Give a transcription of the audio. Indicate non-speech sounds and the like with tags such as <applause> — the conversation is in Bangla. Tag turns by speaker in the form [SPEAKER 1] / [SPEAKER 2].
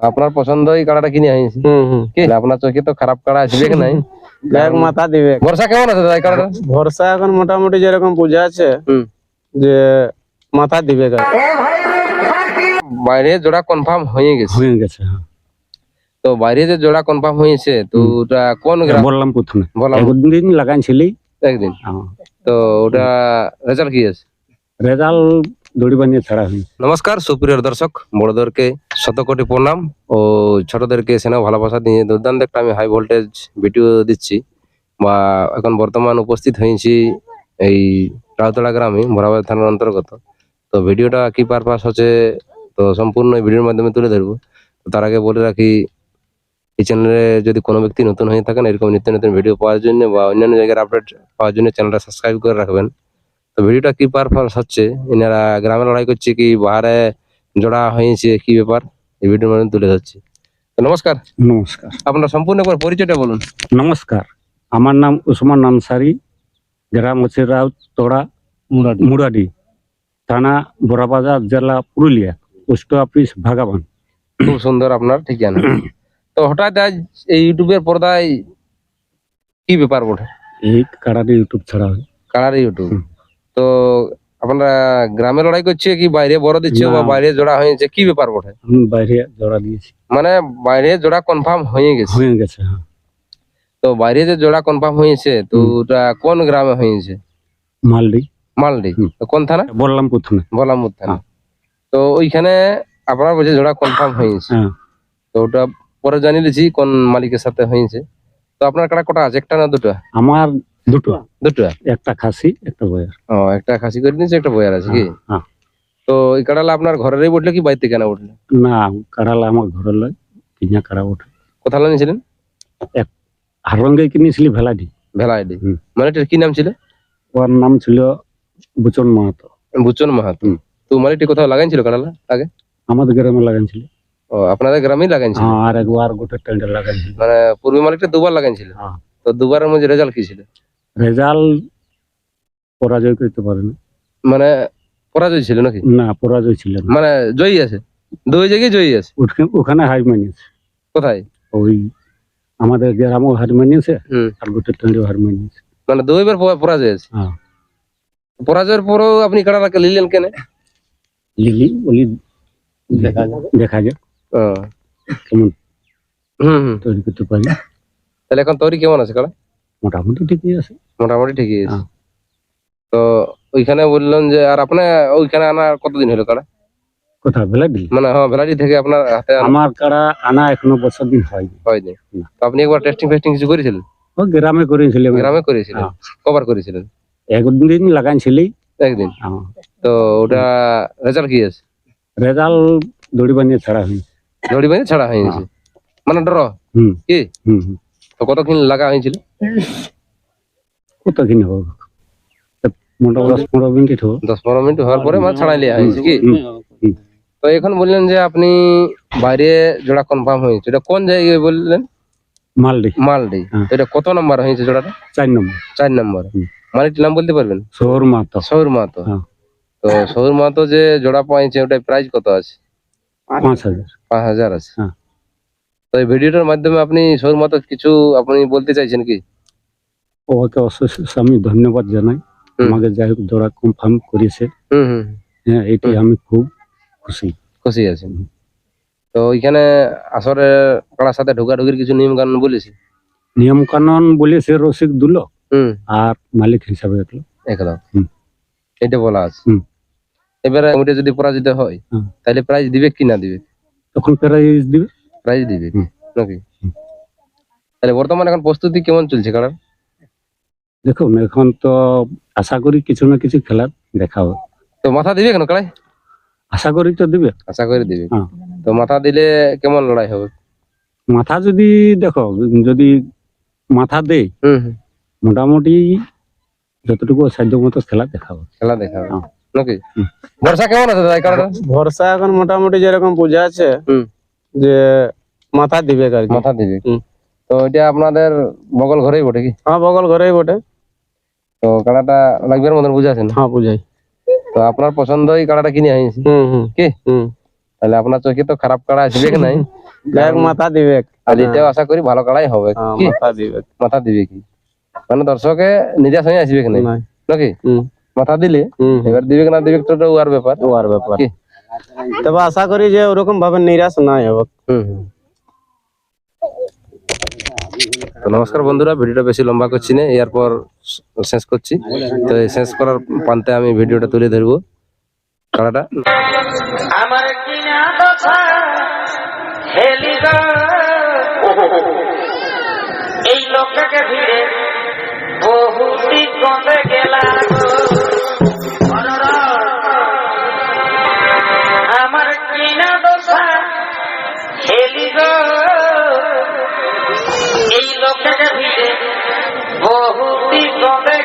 [SPEAKER 1] আপনার পছন্দ এই কাড়াটা কিনে
[SPEAKER 2] হুম
[SPEAKER 1] আপনার চোখে তো খারাপ কাড়া আসবে কি নাই?
[SPEAKER 2] এক মাথা দিবে।
[SPEAKER 1] বর্ষা কেমন আছে দাদা এই কাড়াটা?
[SPEAKER 2] ভরসা এখন মোটামুটি যেরকম বুঝা আছে যে মাথা দিবে।
[SPEAKER 1] বাইরে জোড়া কনফার্ম হয়ে গেছে।
[SPEAKER 3] হয়ে গেছে হ্যাঁ।
[SPEAKER 1] তো বাইরে যে জোড়া কনফার্ম হয়েছে তো ওটা কোন গ্রাম?
[SPEAKER 3] বললাম প্রথমে।
[SPEAKER 1] বললাম।
[SPEAKER 3] একদিন লাগাইছিলি?
[SPEAKER 1] একদিন।
[SPEAKER 3] হ্যাঁ।
[SPEAKER 1] তো ওটা রেজাল্ট কি আছে?
[SPEAKER 3] রেজাল্ট দড়ি বানিয়ে ছাড়া হয়েছে
[SPEAKER 1] নমস্কার, সুপ্রিয় দর্শক, বড়দেরকে শতকোটি প্রণাম ও ছোটদেরকে স্নেহ ভালোবাসা দিয়ে দুর্দান্ত একটা আমি হাই ভোল্টেজ ভিডিও দিচ্ছি। বা এখন বর্তমান উপস্থিত হয়েছি এই রাউতলা গ্রামে বরাবর থানার অন্তর্গত। তো ভিডিওটা কি পারপাস হচ্ছে, তো সম্পূর্ণ ভিডিওর মাধ্যমে তুলে ধরবো। তার আগে বলে রাখি, এই চ্যানেলে যদি কোনো ব্যক্তি নতুন হয়ে থাকেন, এরকম নিত্য নতুন ভিডিও পাওয়ার জন্য বা অন্যান্য জায়গার আপডেট পাওয়ার জন্য চ্যানেলটা সাবস্ক্রাইব করে রাখবেন। তো ভিডিওটা কি পারপাস হচ্ছে? এনারা গ্রামে লড়াই করছে কি বাহারে জোড়া হয়েছে কি ব্যাপার? এই ভিডিওর মাধ্যমে তুলে ধরছি। নমস্কার।
[SPEAKER 3] নমস্কার।
[SPEAKER 1] আপনার সম্পূর্ণ একবার পরিচয়টা বলুন।
[SPEAKER 3] নমস্কার। আমার নাম উসমান আনসারি গ্রাম হচ্ছে রাউতড়া মুরাডি। থানা বড়াবাজার জেলা পুরুলিয়া পোস্ট অফিস ভাগাবান।
[SPEAKER 1] খুব সুন্দর আপনার ঠিকানা। <clears throat> তো হঠাৎ আজ এই ইউটিউবের পর্দায় কি ব্যাপার বটে?
[SPEAKER 3] এই কাড়াটি ইউটিউব ছাড়া
[SPEAKER 1] কারার ইউটিউব। তো আপনারা গ্রামে লড়াই করছে কি বাইরে বড় দিচ্ছে বা বাইরে জোড়া হয়েছে? কি ব্যাপার বটে?
[SPEAKER 3] বাইরে জোড়া দিয়েছি।
[SPEAKER 1] মানে বাইরে জোড়া কনফার্ম হয়ে গেছে।
[SPEAKER 3] হয়ে গেছে হ্যাঁ।
[SPEAKER 1] তো বাইরে যে জোড়া কনফার্ম হয়েছে তো ওটা কোন গ্রামে হয়েছে?
[SPEAKER 3] মালডি।
[SPEAKER 1] মালডি। তো কোন থানা?
[SPEAKER 3] বললামপুর থানা।
[SPEAKER 1] বললামপুর থানা।
[SPEAKER 3] হ্যাঁ।
[SPEAKER 1] তো ওইখানে আপনার বলছে জোড়া কনফার্ম হয়েছে।
[SPEAKER 3] হ্যাঁ।
[SPEAKER 1] তো ওটা পরে জানিয়ে দিয়েছি কোন মালিকের সাথে হয়েছে। তো আপনার কাটা কটা আছে? একটা না দুটো?
[SPEAKER 3] আমার দুটো।
[SPEAKER 1] দুটো?
[SPEAKER 3] একটা খাসি একটা বয়ার।
[SPEAKER 1] ও একটা খাসি করে নিয়েছে একটা বয়ার আছে কি?
[SPEAKER 3] হ্যাঁ
[SPEAKER 1] তো এই কাটালা আপনার ঘরেরই বটলে কি বাইতে কেনা বটলে?
[SPEAKER 3] না কাড়ালা আমার ঘরের লয় কিনা কাড়া ওঠে
[SPEAKER 1] কোথা নিয়েছিলেন?
[SPEAKER 3] হারঙ্গে কিনেছিলি ভেলাডি।
[SPEAKER 1] ভেলাইডি
[SPEAKER 3] হুম।
[SPEAKER 1] মানে কি নাম ছিল?
[SPEAKER 3] ওর নাম ছিল বুচন মাহাতো।
[SPEAKER 1] বুচন মাহাতো। তো মালিকটি কোথাও লাগাইছিল কাটালা আগে?
[SPEAKER 3] আমাদের গ্রামে লাগাইছিল
[SPEAKER 1] ও আপনাদের গ্রামেই লাগাইছিল
[SPEAKER 3] হ্যাঁ আর একবার গোটে টেন্ডার লাগাইছিল
[SPEAKER 1] মানে পূর্বী মালিকটা দুবার লাগাইছিল
[SPEAKER 3] হ্যাঁ।
[SPEAKER 1] তো দুবারের মধ্যে রেজাল্ট কি ছিল?
[SPEAKER 3] রেজাল্ট পরাজয় করতে পারেনি
[SPEAKER 1] মানে পরাজয় ছিল নাকি?
[SPEAKER 3] না পরাজয় ছিল না।
[SPEAKER 1] মানে জয়ী আছে? দুই জায়গায় জয়ী আছে?
[SPEAKER 3] ওখানে- হার মানিয়েছে
[SPEAKER 1] কোথায়?
[SPEAKER 3] ওই আমাদের গ্রামও হার মানিয়েছে আর গোটে টেন্ডার হার মানিয়েছে
[SPEAKER 1] মানে দুইবার পরাজয় আছে?
[SPEAKER 3] হ্যাঁ।
[SPEAKER 1] পরাজয়ের পরেও আপনি কাটাটাকে নিলেন কেন?
[SPEAKER 3] লিলি বলি দেখা যাক।
[SPEAKER 1] ও,
[SPEAKER 3] কেমন
[SPEAKER 1] হুম হুম।
[SPEAKER 3] তৈরি করতে পারি।
[SPEAKER 1] তাহলে এখন তৈরি কেমন আছে কাড়া
[SPEAKER 3] মোটামুটি ঠিকই আছে।
[SPEAKER 1] মোটামুটি ঠিকই আছে।
[SPEAKER 3] হ্যাঁ।
[SPEAKER 1] তো ওইখানে বললেন যে আর আপনার ওইখানে আনা কতদিন হলো কাড়া?
[SPEAKER 3] কোথাও বেলা
[SPEAKER 1] মানে হ্যাঁ ভেলাটি থেকে আপনার হাতে
[SPEAKER 3] আমার কাড়া আনা এখনও বছর দিন হয়নি।
[SPEAKER 1] হয়নি। তো আপনি একবার টেস্টিং ফেস্টিং কিছু করেছিলেন?
[SPEAKER 3] ও গ্রামে করেছিলাম।
[SPEAKER 1] গ্রামে করেছিলেন?
[SPEAKER 3] হ্যাঁ।
[SPEAKER 1] কবার করেছিলেন?
[SPEAKER 3] একদিন লাগাইছিলি।
[SPEAKER 1] একদিন।
[SPEAKER 3] হ্যাঁ।
[SPEAKER 1] তো ওটা রেজাল্ট কি আছে?
[SPEAKER 3] রেজাল্ট দড়ি বানিয়ে ছাড়া হয়েছে
[SPEAKER 1] দড়ি বেঁধে ছাড়া হয়েছে মানে ডর?
[SPEAKER 3] হুম।
[SPEAKER 1] কি? তো কতক্ষণ লাগা হয়েছিল?
[SPEAKER 3] হবে মোটামুটি দশ পনেরো মিনিট হবে
[SPEAKER 1] দশ পনেরো মিনিট হওয়ার পরে ছাড়াই লিয়া হয়েছে কি?
[SPEAKER 3] হুম, হুম।
[SPEAKER 1] তো এখন বললেন যে আপনি বাইরে জোড়া কনফার্ম হয়েছে। এটা কোন জায়গায় বললেন?
[SPEAKER 3] মালডি।
[SPEAKER 1] মালডি।
[SPEAKER 3] হ্যাঁ।
[SPEAKER 1] এটা কত নাম্বার হয়েছে জোড়াটা?
[SPEAKER 3] চার নম্বর।
[SPEAKER 1] চার নাম্বার। মালিকটির নাম বলতে পারবেন?
[SPEAKER 3] শহর মাতো
[SPEAKER 1] সৌর মাহাতো।
[SPEAKER 3] হ্যাঁ।
[SPEAKER 1] তো সৌর মাহাতো যে জোড়া পাইছে ওটার প্রাইস কত আছে?
[SPEAKER 3] পাঁচ হাজার।
[SPEAKER 1] পাঁচ হাজার আছে।
[SPEAKER 3] হ্যাঁ।
[SPEAKER 1] তো এই ভিডিওটার মাধ্যমে আপনি সৌর মাহাতো কিছু আপনি বলতে চাইছেন কি?
[SPEAKER 3] ওকে অশেষ আমি ধন্যবাদ জানাই। আমাকে যাই হোক জোড়া কনফার্ম করেছে। হ্যাঁ এটি আমি খুব খুশি।
[SPEAKER 1] খুশি আছেন তো ওইখানে আসরে কাড়ার সাথে ঢোকাঢুকির কিছু নিয়ম কানুন বলেছি?
[SPEAKER 3] নিয়ম কানুন বলেছে রসিক দিল
[SPEAKER 1] হুম।
[SPEAKER 3] আর মালিক হিসাবে দেখল
[SPEAKER 1] একদম এটা বলা আছে। এবারে ওইটা যদি পরাজিত হয় তাহলে প্রাইজ দিবে কি না দিবে?
[SPEAKER 3] তখন প্রাইজ দিবে।
[SPEAKER 1] প্রাইজ দিবে নাকি? তাহলে বর্তমানে এখন প্রস্তুতি কেমন চলছে কাড়ার
[SPEAKER 3] দেখুন এখন তো আশা করি কিছু না কিছু খেলার দেখা হবে।
[SPEAKER 1] তো মাথা দিবে কেন কাড়াই
[SPEAKER 3] আশা করি তো দিবে।
[SPEAKER 1] আশা করে দিবে।
[SPEAKER 3] হ্যাঁ।
[SPEAKER 1] তো মাথা দিলে কেমন লড়াই হবে?
[SPEAKER 3] মাথা যদি দেখো যদি মাথা দেয়
[SPEAKER 1] হুম হুম।
[SPEAKER 3] মোটামুটি যতটুকু সাধ্য মতো খেলা দেখাবো
[SPEAKER 1] খেলা দেখাবে
[SPEAKER 3] হ্যাঁ।
[SPEAKER 1] নাকি?
[SPEAKER 3] হুম।
[SPEAKER 1] বর্ষা কেমন আছে দাদা এই
[SPEAKER 2] ভরসা এখন মোটামুটি যেরকম বুঝা আছে
[SPEAKER 1] হুম।
[SPEAKER 2] যে মাথা দিবে গাড়ি
[SPEAKER 1] মাথা দিবে।
[SPEAKER 2] হুম।
[SPEAKER 1] তো এটা আপনাদের বগল ঘরেই বটে কি?
[SPEAKER 2] হ্যাঁ বগল ঘরেই বটে।
[SPEAKER 1] তো কাড়াটা লাগবে মতন বুঝাছেন
[SPEAKER 2] হ্যাঁ বুঝাই।
[SPEAKER 1] তো আপনার পছন্দ এই কাড়াটা কিনে আনিছি।
[SPEAKER 2] হুম হুম।
[SPEAKER 1] কি?
[SPEAKER 2] হুম।
[SPEAKER 1] তাহলে আপনার চোখে তো খারাপ কাড়া আসবে কি নাই?
[SPEAKER 2] মাথা দিবে।
[SPEAKER 1] আর এটাও আশা করি ভালো কাড়াই হবে।
[SPEAKER 2] হ্যাঁ,
[SPEAKER 1] কি?
[SPEAKER 2] মাথা দিবে।
[SPEAKER 1] মাথা দিবে কি? মানে দর্শকে নিজের সঙ্গে আসবে কি নাই? নাকি?
[SPEAKER 2] হুম।
[SPEAKER 1] মাথা দিলে
[SPEAKER 2] হুম
[SPEAKER 1] এবার দিবে কি না দিবে তো আর ব্যাপার।
[SPEAKER 2] ও আর ব্যাপার।
[SPEAKER 1] কি?
[SPEAKER 2] তবে আশা করি যে ওরকম ভাবে নিরাশ নাই হবে
[SPEAKER 1] হুম হুম। তো নমস্কার বন্ধুরা, ভিডিওটা বেশি লম্বা করছি না এরপর শেষ করছি তো শেষ করার পান্তে আমি ভিডিওটা তুলে ধরবো কাড়াটা
[SPEAKER 4] আমার। এই ভিড়ে গেলা। আমার কিনা দশা গো। এই লোকটাকে বহু বহুটি কমে